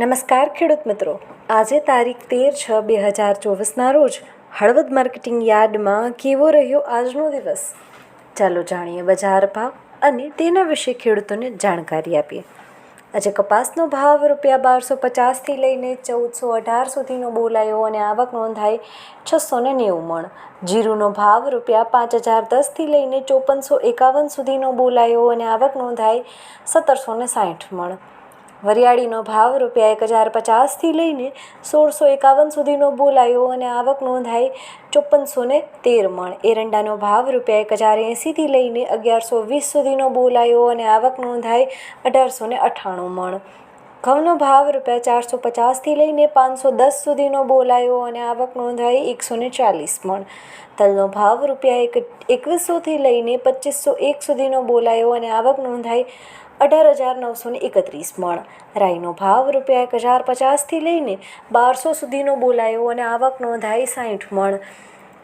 નમસ્કાર ખેડૂત મિત્રો. આજે તારીખ તેર છ બે હજાર ચોવીસના રોજ હળવદ માર્કેટિંગ યાર્ડમાં કેવો રહ્યો આજનો દિવસ? ચાલો જાણીએ બજાર ભાવ અને તેના વિશે ખેડૂતોને જાણકારી આપીએ. આજે કપાસનો ભાવ રૂપિયા બારસો પચાસથી લઈને ચૌદસો અઢાર સુધીનો બોલાયો અને આવક નોંધાઈ છસો ને નેવું મણ. જીરુનો ભાવ રૂપિયા પાંચ હજાર દસથી લઈને ચોપનસો એકાવન સુધીનો બોલાયો અને આવક નોંધાઈ સત્તરસો ને સાઠ મણ. વરિયાળીનો ભાવ રૂપિયા એક હજાર પચાસથી લઈને સોળસો એકાવન સુધીનો બોલાયો અને આવક નોંધાઈ ચોપનસો ને તેર મણ. એરંડાનો ભાવ રૂપિયા એક હજાર એંસીથી લઈને અગિયારસો વીસ સુધીનો બોલાયો અને આવક નોંધાઈ અઢારસો ને અઠ્ઠાણું મણ. ઘઉંનો ભાવ રૂપિયા ચારસો પચાસથી લઈને પાંચસો દસ સુધીનો બોલાયો અને આવક નોંધાઈ એકસો ને ચાલીસ મણ. તલનો ભાવ રૂપિયા એક એકવીસોથી લઈને પચીસો એક સુધીનો બોલાયો અને આવક નોંધાઈ અઢાર હજાર નવસો એકત્રીસ મણ. રાઈનો ભાવ રૂપિયા એક હજાર પચાસથી લઈને બારસો સુધીનો બોલાયો અને આવક નોંધાઈ સાઠ મણ.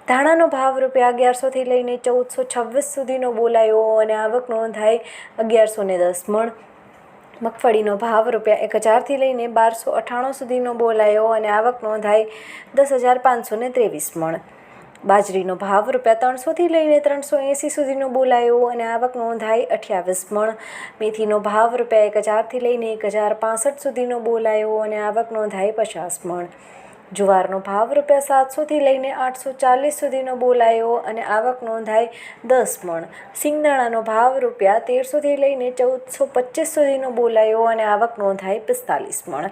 ધાણાનો ભાવ રૂપિયા અગિયારસોથી લઈને ચૌદસો છવ્વીસ સુધીનો બોલાયો અને આવક નોંધાઈ અગિયારસો ને દસ મણ. મગફળીનો ભાવ રૂપિયા એક હજારથી લઈને બારસો અઠ્ઠાણું સુધીનો બોલાયો અને આવક નોંધાઈ દસ હજાર પાંચસો ત્રેવીસ મણ. બાજરીનો ભાવ રૂપિયા ત્રણસોથી લઈને ત્રણસો એંસી સુધીનો બોલાયો અને આવક નોંધાઈ અઠ્યાવીસ મણ. મેથીનો ભાવ રૂપિયા એક હજારથી લઈને એક હજાર પાસઠ સુધીનો બોલાયો અને આવક નોંધાઈ પચાસ મણ. જુવારનો ભાવ રૂપિયા સાતસોથી લઈને આઠસો ચાલીસ સુધીનો બોલાયો અને આવક નોંધાઈ દસ મણ. સિંગદાણાનો ભાવ રૂપિયા તેરસોથી લઈને ચૌદસો પચીસ સુધીનો બોલાયો અને આવક નોંધાઈ પિસ્તાલીસ મણ.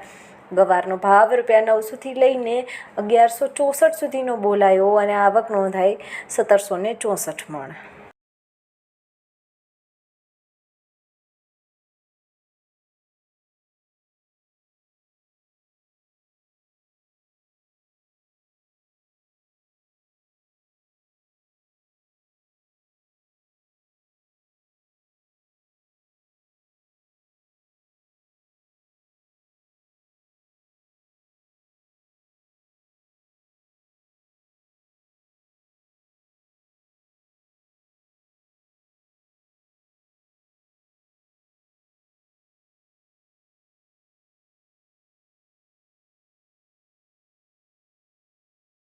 ગવારનો ભાવ રૂપિયા નવસોથી લઈને અગિયારસો ચોસઠ સુધીનો બોલાયો અને આવક નોંધાઈ સત્તરસો ને ચોસઠ મણ.